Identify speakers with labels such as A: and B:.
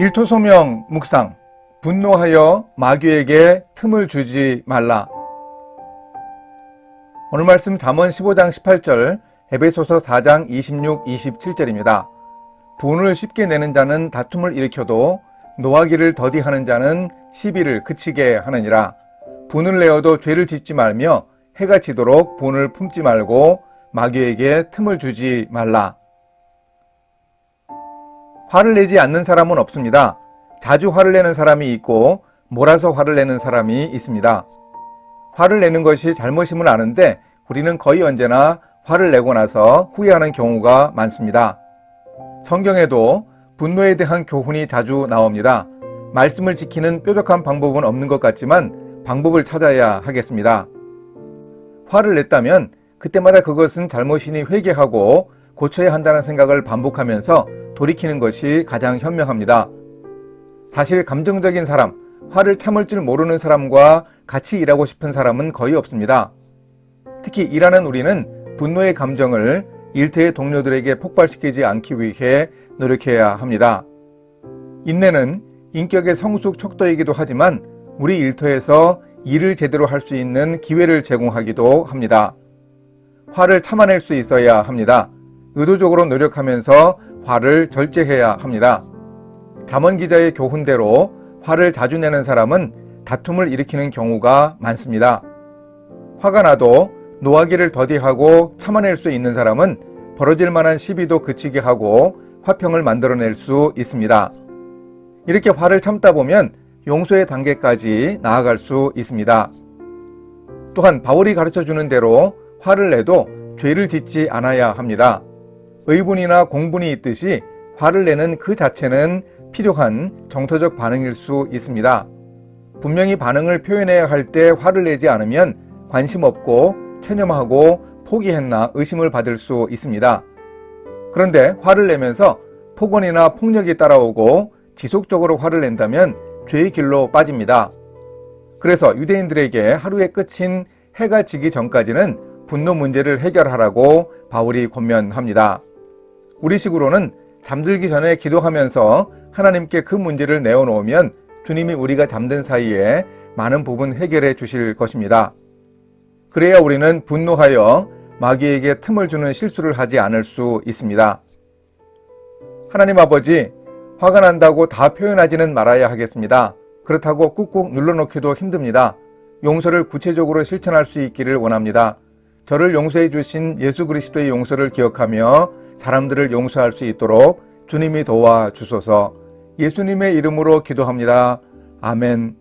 A: 일토소명 묵상 분노하여 마귀에게 틈을 주지 말라. 오늘 말씀 잠언 15장 18절 에베소서 4장 26, 27절입니다. 분을 쉽게 내는 자는 다툼을 일으켜도 노하기를 더디하는 자는 시비를 그치게 하느니라. 분을 내어도 죄를 짓지 말며 해가 지도록 분을 품지 말고 마귀에게 틈을 주지 말라. 화를 내지 않는 사람은 없습니다. 자주 화를 내는 사람이 있고 몰아서 화를 내는 사람이 있습니다. 화를 내는 것이 잘못임을 아는데 우리는 거의 언제나 화를 내고 나서 후회하는 경우가 많습니다. 성경에도 분노에 대한 교훈이 자주 나옵니다. 말씀을 지키는 뾰족한 방법은 없는 것 같지만 방법을 찾아야 하겠습니다. 화를 냈다면 그때마다 그것은 잘못이니 회개하고 고쳐야 한다는 생각을 반복하면서 돌이키는 것이 가장 현명합니다. 사실 감정적인 사람, 화를 참을 줄 모르는 사람과 같이 일하고 싶은 사람은 거의 없습니다. 특히 일하는 우리는 분노의 감정을 일터의 동료들에게 폭발시키지 않기 위해 노력해야 합니다. 인내는 인격의 성숙 척도이기도 하지만 우리 일터에서 일을 제대로 할 수 있는 기회를 제공하기도 합니다. 화를 참아낼 수 있어야 합니다. 의도적으로 노력하면서 화를 절제해야 합니다. 잠원 기자의 교훈대로 화를 자주 내는 사람은 다툼을 일으키는 경우가 많습니다. 화가 나도 노하기를 더디하고 참아낼 수 있는 사람은 벌어질 만한 시비도 그치게 하고 화평을 만들어낼 수 있습니다. 이렇게 화를 참다 보면 용서의 단계까지 나아갈 수 있습니다. 또한 바울이 가르쳐 주는 대로 화를 내도 죄를 짓지 않아야 합니다. 의분이나 공분이 있듯이 화를 내는 그 자체는 필요한 정서적 반응일 수 있습니다. 분명히 반응을 표현해야 할 때 화를 내지 않으면 관심 없고 체념하고 포기했나 의심을 받을 수 있습니다. 그런데 화를 내면서 폭언이나 폭력이 따라오고 지속적으로 화를 낸다면 죄의 길로 빠집니다. 그래서 유대인들에게 하루의 끝인 해가 지기 전까지는 분노 문제를 해결하라고 바울이 권면합니다. 우리식으로는 잠들기 전에 기도하면서 하나님께 그 문제를 내어놓으면 주님이 우리가 잠든 사이에 많은 부분 해결해 주실 것입니다. 그래야 우리는 분노하여 마귀에게 틈을 주는 실수를 하지 않을 수 있습니다. 하나님 아버지, 화가 난다고 다 표현하지는 말아야 하겠습니다. 그렇다고 꾹꾹 눌러놓기도 힘듭니다. 용서를 구체적으로 실천할 수 있기를 원합니다. 저를 용서해 주신 예수 그리스도의 용서를 기억하며 사람들을 용서할 수 있도록 주님이 도와 주소서 예수님의 이름으로 기도합니다. 아멘.